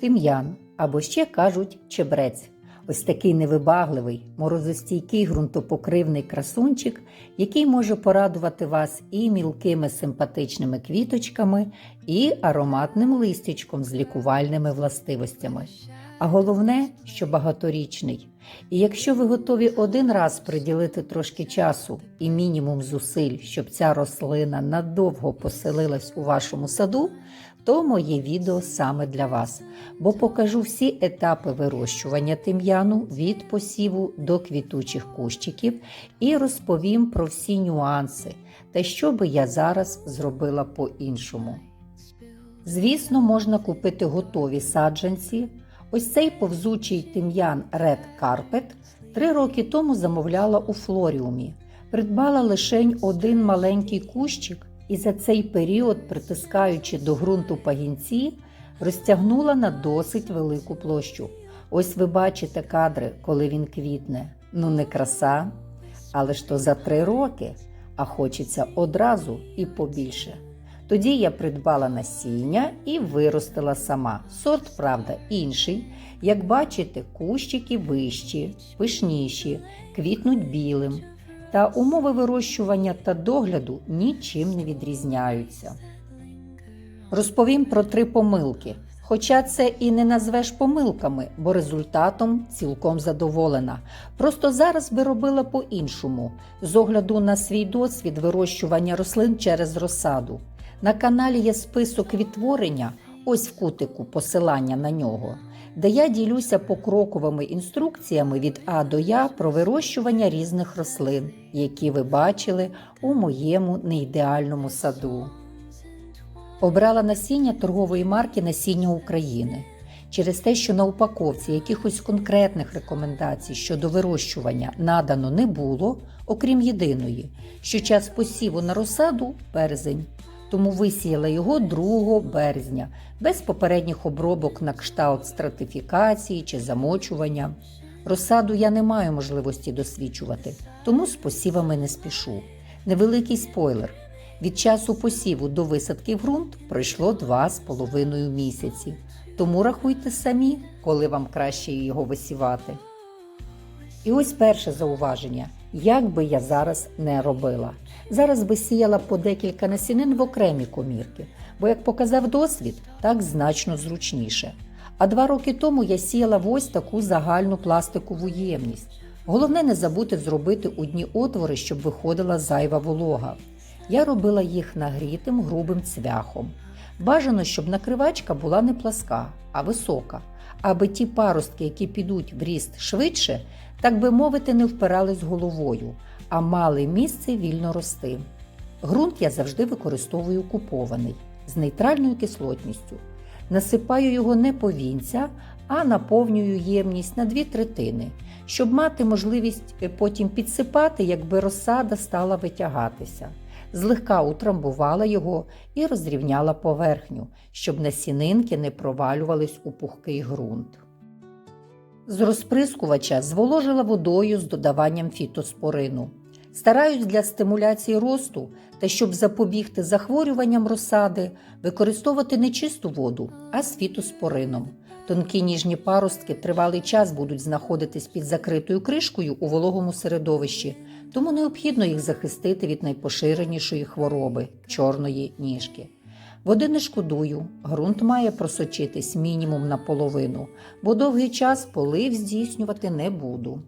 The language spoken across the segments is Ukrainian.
тим'ян або ще кажуть чебрець. Ось такий невибагливий, морозостійкий ґрунтопокривний красунчик, який може порадувати вас і мілкими симпатичними квіточками, і ароматним листячком з лікувальними властивостями. А головне, що багаторічний. І якщо ви готові один раз приділити трошки часу і мінімум зусиль, щоб ця рослина надовго поселилась у вашому саду, то моє відео саме для вас, бо покажу всі етапи вирощування тим'яну від посіву до квітучих кущиків і розповім про всі нюанси та що би я зараз зробила по-іншому. Звісно, можна купити готові саджанці. Ось цей повзучий тим'ян Red Carpet три роки тому замовляла у флоріумі. Придбала лишень один маленький кущик і за цей період, притискаючи до ґрунту пагінці, розтягнула на досить велику площу. Ось ви бачите кадри, коли він квітне. Ну не краса, але ж то за три роки, а хочеться одразу і побільше. Тоді я придбала насіння і виростила сама. Сорт, правда, інший. Як бачите, кущики вищі, пишніші, квітнуть білим. Та умови вирощування та догляду нічим не відрізняються. Розповім про три помилки. Хоча це і не назвеш помилками, бо результатом цілком задоволена. Просто зараз би робила по-іншому, з огляду на свій досвід вирощування рослин через розсаду. На каналі є список відтворення, ось в кутику посилання на нього, де я ділюся покроковими інструкціями від А до Я про вирощування різних рослин, які ви бачили у моєму неідеальному саду. Обрала насіння торгової марки Насіння України. Через те, що на упаковці якихось конкретних рекомендацій щодо вирощування надано не було, окрім єдиної, що час посіву на розсаду березень. Тому висіяла його 2 березня, без попередніх обробок на кшталт стратифікації чи замочування. Розсаду я не маю можливості досвідчувати, тому з посівами не спішу. Невеликий спойлер. Від часу посіву до висадки в ґрунт пройшло 2,5 місяці. Тому рахуйте самі, коли вам краще його висівати. І ось перше зауваження. Як би я зараз не робила. Зараз би сіяла по декілька насінин в окремі комірки, бо, як показав досвід, так значно зручніше. А два роки тому я сіяла ось таку загальну пластикову ємність. Головне не забути зробити у дні отвори, щоб виходила зайва волога. Я робила їх нагрітим грубим цвяхом. Бажано, щоб накривачка була не пласка, а висока, аби ті паростки, які підуть в ріст швидше, так би мовити, не впирались головою, а мали місце вільно рости. Грунт я завжди використовую купований з нейтральною кислотністю. Насипаю його не повінця, а наповнюю ємність на дві третини, щоб мати можливість потім підсипати, якби розсада стала витягатися. Злегка утрамбувала його і розрівняла поверхню, щоб насінинки не провалювались у пухкий ґрунт. З розприскувача зволожила водою з додаванням фітоспорину. Стараюсь для стимуляції росту та щоб запобігти захворюванням розсади, використовувати не чисту воду, а з фітоспорином. Тонкі ніжні паростки тривалий час будуть знаходитись під закритою кришкою у вологому середовищі, тому необхідно їх захистити від найпоширенішої хвороби чорної ніжки. Води не шкодую, ґрунт має просочитись мінімум наполовину, бо довгий час полив здійснювати не буду.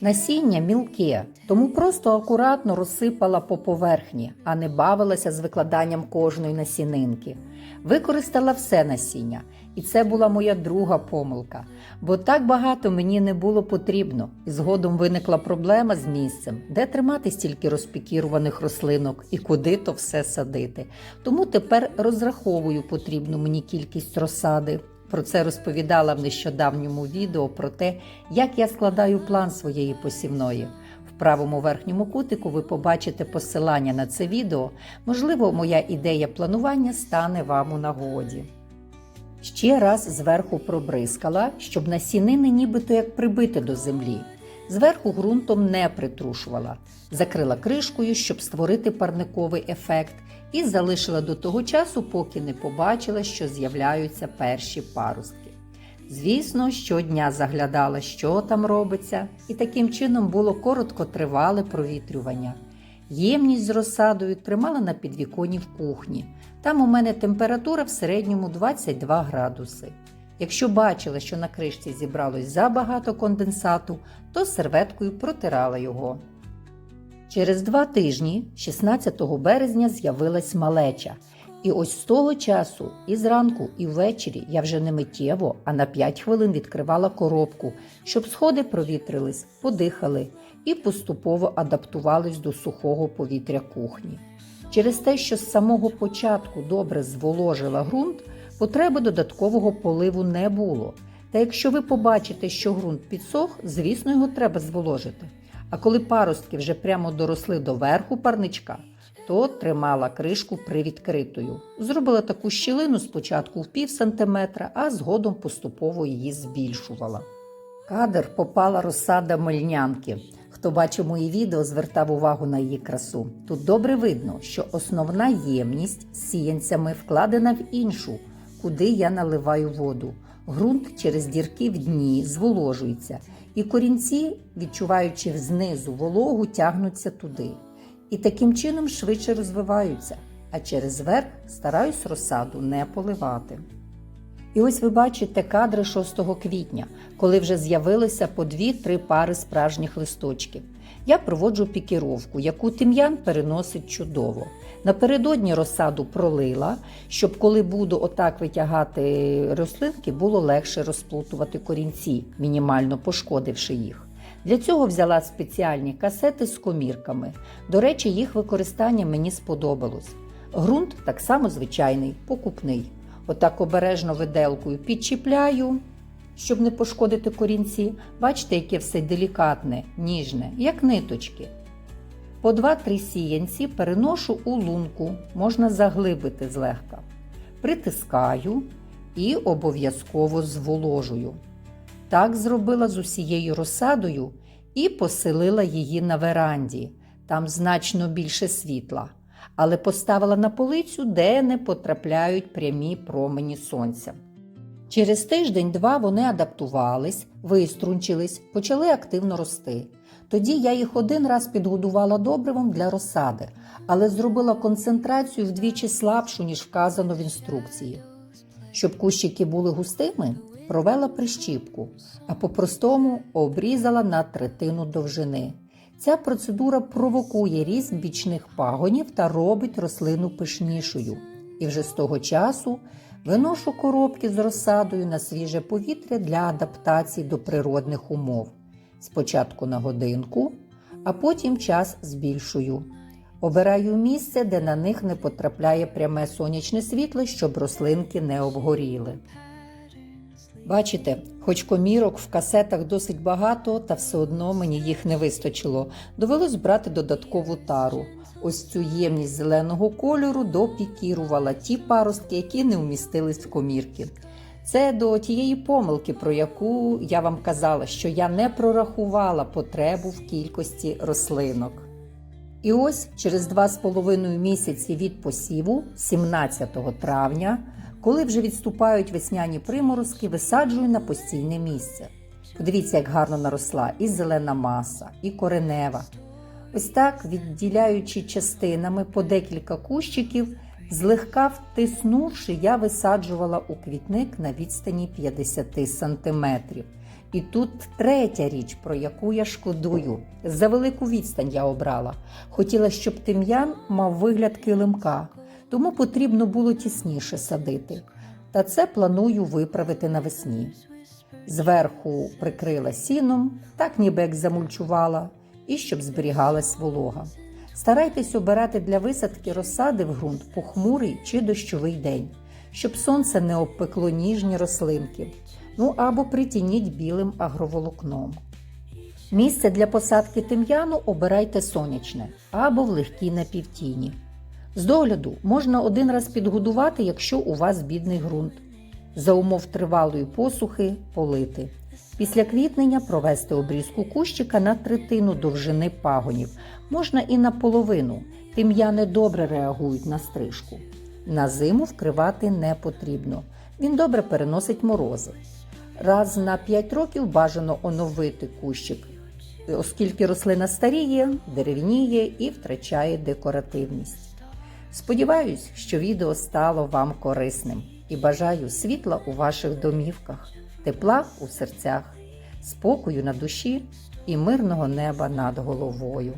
Насіння мілке, тому просто акуратно розсипала по поверхні, а не бавилася з викладанням кожної насінинки. Використала все насіння, і це була моя друга помилка, бо так багато мені не було потрібно, і згодом виникла проблема з місцем, де тримати стільки розпікіруваних рослинок і куди то все садити. Тому тепер розраховую потрібну мені кількість розсади. Про це розповідала в нещодавньому відео про те, як я складаю план своєї посівної. В правому верхньому кутику ви побачите посилання на це відео. Можливо, моя ідея планування стане вам у нагоді. Ще раз зверху пробризкала, щоб насінини нібито як прибити до землі. Зверху ґрунтом не притрушувала, закрила кришкою, щоб створити парниковий ефект, і залишила до того часу, поки не побачила, що з'являються перші паростки. Звісно, щодня заглядала, що там робиться, і таким чином було короткотривале провітрювання. Ємність з розсадою тримала на підвіконі в кухні. Там у мене температура в середньому 22 градуси. Якщо бачила, що на кришці зібралось забагато конденсату, то серветкою протирала його. Через два тижні, 16 березня, з'явилась малеча. І ось з того часу, і зранку, і ввечері я вже не миттєво, а на 5 хвилин відкривала коробку, щоб сходи провітрились, подихали і поступово адаптувались до сухого повітря кухні. Через те, що з самого початку добре зволожила ґрунт, потреби додаткового поливу не було. Та якщо ви побачите, що ґрунт підсох, звісно, його треба зволожити. А коли паростки вже прямо доросли до верху парничка, то тримала кришку привідкритою. Зробила таку щілину спочатку в пів сантиметра, а згодом поступово її збільшувала. Кадр попала розсада мельнянки. Хто бачив мої відео, звертав увагу на її красу. Тут добре видно, що основна ємність сіянцями вкладена в іншу, куди я наливаю воду. Ґрунт через дірки в дні зволожується, і корінці, відчуваючи знизу вологу, тягнуться туди. І таким чином швидше розвиваються, а через верх стараюсь розсаду не поливати. І ось ви бачите кадри 6 квітня, коли вже з'явилося по 2-3 пари справжніх листочків. Я проводжу пікіровку, яку тим'ян переносить чудово. Напередодні розсаду пролила, щоб коли буду отак витягати рослинки, було легше розплутувати корінці, мінімально пошкодивши їх. Для цього взяла спеціальні касети з комірками. До речі, їх використання мені сподобалось. Грунт так само звичайний, покупний. Отак обережно виделкою підчіпляю, щоб не пошкодити корінці. Бачите, яке все делікатне, ніжне, як ниточки. По 2-3 сіянці переношу у лунку, можна заглибити злегка. Притискаю і обов'язково зволожую. Так зробила з усією розсадою і поселила її на веранді. Там значно більше світла, але поставила на полицю, де не потрапляють прямі промені сонця. Через тиждень-два вони адаптувались, виструнчились, почали активно рости. Тоді я їх один раз підгодувала добривом для розсади, але зробила концентрацію вдвічі слабшу, ніж вказано в інструкції. Щоб кущики були густими, провела прищіпку, а по-простому обрізала на третину довжини. Ця процедура провокує ріст бічних пагонів та робить рослину пишнішою. І вже з того часу виношу коробки з розсадою на свіже повітря для адаптації до природних умов. Спочатку на годинку, а потім час збільшую. Обираю місце, де на них не потрапляє пряме сонячне світло, щоб рослинки не обгоріли. Бачите, хоч комірок в касетах досить багато, та все одно мені їх не вистачило. Довелось брати додаткову тару. Ось цю ємність зеленого кольору допікірувала ті паростки, які не вмістились в комірки. Це до тієї помилки, про яку я вам казала, що я не прорахувала потребу в кількості рослинок. І ось через два з половиною місяці від посіву, 17 травня, коли вже відступають весняні приморозки, висаджую на постійне місце. Подивіться, як гарно наросла і зелена маса, і коренева. Ось так, відділяючи частинами по декілька кущиків, злегка втиснувши, я висаджувала у квітник на відстані 50 сантиметрів. І тут третя річ, про яку я шкодую. За велику відстань я обрала. Хотіла, щоб тим'ян мав вигляд килимка, тому потрібно було тісніше садити. Та це планую виправити навесні. Зверху прикрила сіном, так ніби як замульчувала, і щоб зберігалась волога. Старайтесь обирати для висадки розсади в ґрунт похмурий чи дощовий день, щоб сонце не обпекло ніжні рослинки, ну або притініть білим агроволокном. Місце для посадки тим'яну обирайте сонячне або в легкій напівтіні. З догляду можна один раз підгодувати, якщо у вас бідний ґрунт. За умов тривалої посухи полити. Після квітнення провести обрізку кущика на третину довжини пагонів, можна і на половину. Тим'яни добре реагують на стрижку. На зиму вкривати не потрібно. Він добре переносить морози. Раз на 5 років бажано оновити кущик, оскільки рослина старіє, деревніє і втрачає декоративність. Сподіваюсь, що відео стало вам корисним і бажаю світла у ваших домівках, тепла у серцях, спокою на душі і мирного неба над головою.